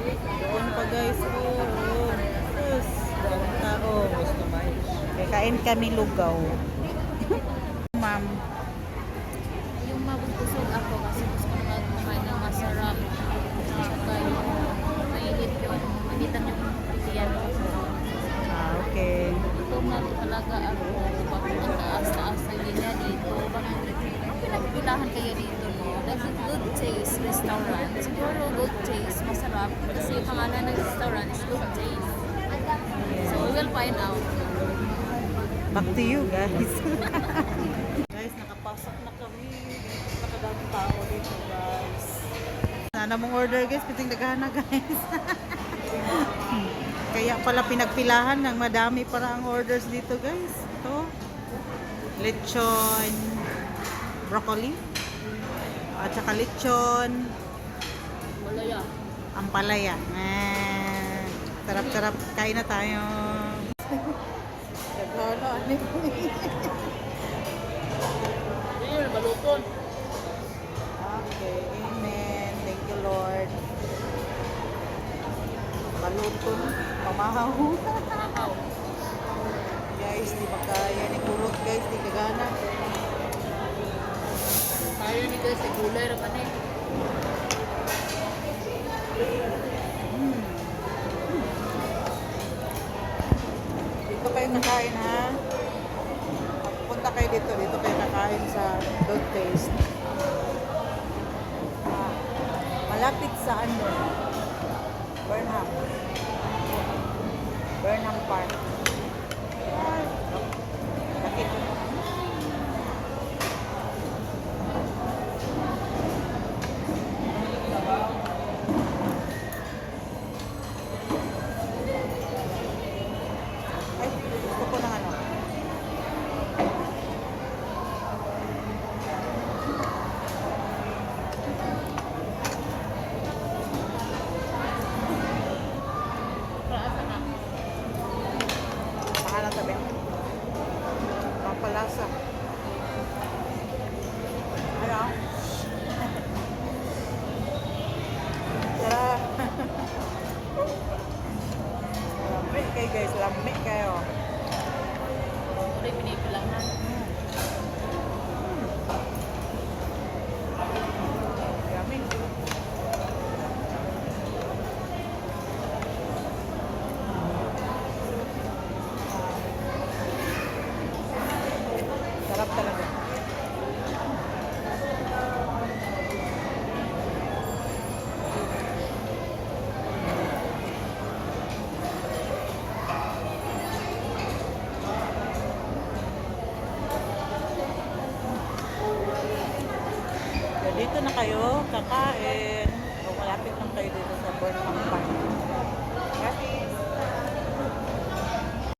Doon pa guys. Oh, oh. Yes. Tao. Kain kami lugaw. Restaurant. Siguro Good Taste, masarap. Kasi pangalan ng restaurant is Good Taste. So we will find out. Back to you guys. guys, nakapasok na kami. Nakadami tao dito guys. Sana mong order guys, piting nagana guys. Kaya pala pinagpilahan ng madami para ang orders dito guys. Ito. Lechon. Broccoli. At saka lechon. Malaya. Ampalaya. Ah, sarap-sarap. Kain na tayo. Nagano, ano Ayun, baluton. Okay, amen. Thank you, Lord. Balutong, pamahaw. Makaw. guys, di ba kaya ni Kurot, guys, di kagana. Tayo ni guys, ay gulay ra man eh. Dito kayo kakain, ha? Punta kayo dito, dito kayo kakain sa Good Taste. Ah, malapit sa ano? Burnham. Burnham Park. Yan. Bakit? Ay, gusto ko ng ano. Praasa na. Saka na tabi. Pampalasa. Ano? Tara. Lamig kayo guys, lamig kayo. Dito na kayo kakain.